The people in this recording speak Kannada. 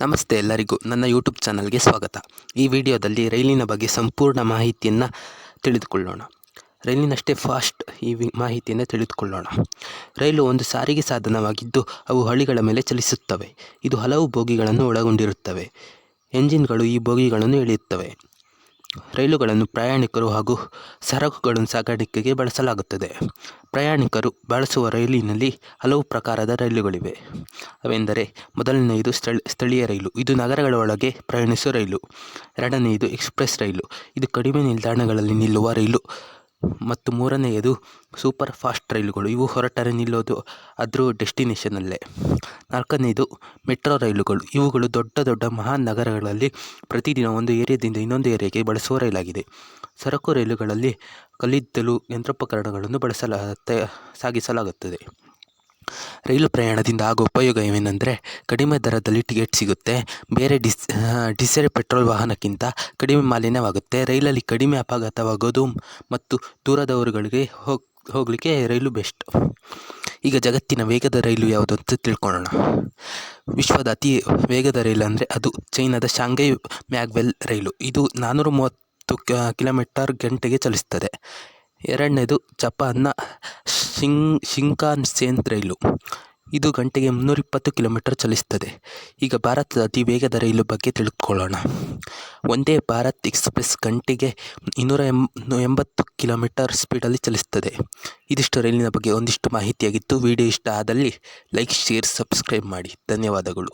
ನಮಸ್ತೆ ಎಲ್ಲರಿಗೂ ನನ್ನ ಯೂಟ್ಯೂಬ್ ಚಾನಲ್ಗೆ ಸ್ವಾಗತ. ಈ ವಿಡಿಯೋದಲ್ಲಿ ರೈಲಿನ ಬಗ್ಗೆ ಸಂಪೂರ್ಣ ಮಾಹಿತಿಯನ್ನು ತಿಳಿದುಕೊಳ್ಳೋಣ. ರೈಲಿನಷ್ಟೇ ಫಾಸ್ಟ್ ಈ ಮಾಹಿತಿಯನ್ನು ತಿಳಿದುಕೊಳ್ಳೋಣ. ರೈಲು ಒಂದು ಸಾರಿಗೆ ಸಾಧನವಾಗಿದ್ದು, ಅವು ಹಳಿಗಳ ಮೇಲೆ ಚಲಿಸುತ್ತವೆ. ಇದು ಹಲವು ಬೋಗಿಗಳನ್ನು ಒಳಗೊಂಡಿರುತ್ತವೆ. ಎಂಜಿನ್ಗಳು ಈ ಬೋಗಿಗಳನ್ನು ಎಳೆಯುತ್ತವೆ. ರೈಲುಗಳನ್ನು ಪ್ರಯಾಣಿಕರು ಹಾಗೂ ಸರಕುಗಳನ್ನು ಸಾಗಾಣಿಕೆಗೆ ಬಳಸಲಾಗುತ್ತದೆ. ಪ್ರಯಾಣಿಕರು ಬಳಸುವ ರೈಲಿನಲ್ಲಿ ಹಲವು ಪ್ರಕಾರದ ರೈಲುಗಳಿವೆ. ಅವೆಂದರೆ ಮೊದಲನೆಯದು ಸ್ಥಳ, ಸ್ಥಳೀಯ ರೈಲು, ಇದು ನಗರಗಳ ಒಳಗೆ ಪ್ರಯಾಣಿಸುವ ರೈಲು. ಎರಡನೆಯದು ಎಕ್ಸ್ಪ್ರೆಸ್ ರೈಲು, ಇದು ಕಡಿಮೆ ನಿಲ್ದಾಣಗಳಲ್ಲಿ ನಿಲ್ಲುವ ರೈಲು. ಮತ್ತು ಮೂರನೆಯದು ಸೂಪರ್ ಫಾಸ್ಟ್ ರೈಲುಗಳು. ಇವು ಹೊರಟರೆ ನಿಲ್ಲೋದು ಅದ್ರ ಡೆಸ್ಟಿನೇಷನಲ್ಲೇ. ನಾಲ್ಕನೆಯದು, ಮೆಟ್ರೋ ರೈಲುಗಳು. ಇವುಗಳು ದೊಡ್ಡ ದೊಡ್ಡ ಮಹಾನ್ ನಗರಗಳಲ್ಲಿ ಪ್ರತಿದಿನ ಒಂದು ಏರಿಯಾದಿಂದ ಇನ್ನೊಂದು ಏರಿಯಾಗೆ ಬಳಸುವ ರೈಲಾಗಿದೆ. ಸರಕು ರೈಲುಗಳಲ್ಲಿ ಕಲ್ಲಿದ್ದಲು ಯಂತ್ರೋಪಕರಣಗಳನ್ನು ಬಳಸಲ ಸಾಗಿಸಲಾಗುತ್ತದೆ. ರೈಲು ಪ್ರಯಾಣದಿಂದ ಆಗುವ ಉಪಯೋಗವೇನೆಂದರೆ ಕಡಿಮೆ ದರದಲ್ಲಿ ಟಿಕೆಟ್ ಸಿಗುತ್ತೆ. ಬೇರೆ ಡಿಸ್ ಡೀಸೆಲ್ ಪೆಟ್ರೋಲ್ ವಾಹನಕ್ಕಿಂತ ಕಡಿಮೆ ಮಾಲಿನ್ಯವಾಗುತ್ತೆ. ರೈಲಲ್ಲಿ ಕಡಿಮೆ ಅಪಘಾತವಾಗೋದು ಮತ್ತು ದೂರದ ಊರುಗಳಿಗೆ ಹೋಗ್, ಹೋಗಲಿಕ್ಕೆ ರೈಲು ಬೆಸ್ಟ್. ಈಗ ಜಗತ್ತಿನ ವೇಗದ ರೈಲು ಯಾವುದು ಅಂತ ತಿಳ್ಕೊಳ್ಳೋಣ. ವಿಶ್ವದ ಅತಿ ವೇಗದ ರೈಲು ಅಂದರೆ ಅದು ಚೈನಾದ ಶಾಂಘೈ ಮ್ಯಾಗ್ವೆಲ್ ರೈಲು. ಇದು ನಾನ್ನೂರ ಮೂವತ್ತು ಕಿಲೋಮೀಟರ್ ಗಂಟೆಗೆ ಚಲಿಸ್ತದೆ ಎರಡನೇದು ಜಪಾನ್ನ ಶಿಂಗ್ ಶಿಂಕಾನ್ಸೇನ್ ರೈಲು ಇದು ಗಂಟೆಗೆ ಮುನ್ನೂರಿಪ್ಪತ್ತು ಕಿಲೋಮೀಟರ್ ಚಲಿಸ್ತದೆ ಈಗ ಭಾರತದ ಅತಿ ವೇಗದ ರೈಲು ಬಗ್ಗೆ ತಿಳಿದುಕೊಳ್ಳೋಣ ಒಂದೇ ಭಾರತ್ ಎಕ್ಸ್ಪ್ರೆಸ್ ಗಂಟೆಗೆ ಇನ್ನೂರ ಎಂ ಎಂಬತ್ತು ಕಿಲೋಮೀಟರ್ ಸ್ಪೀಡಲ್ಲಿ ಚಲಿಸ್ತದೆ ಇದಿಷ್ಟು ರೈಲಿನ ಬಗ್ಗೆ ಒಂದಿಷ್ಟು ಮಾಹಿತಿಯಾಗಿತ್ತು. ವಿಡಿಯೋ ಇಷ್ಟ ಆದಲ್ಲಿ ಲೈಕ್, ಶೇರ್, ಸಬ್ಸ್ಕ್ರೈಬ್ ಮಾಡಿ. ಧನ್ಯವಾದಗಳು.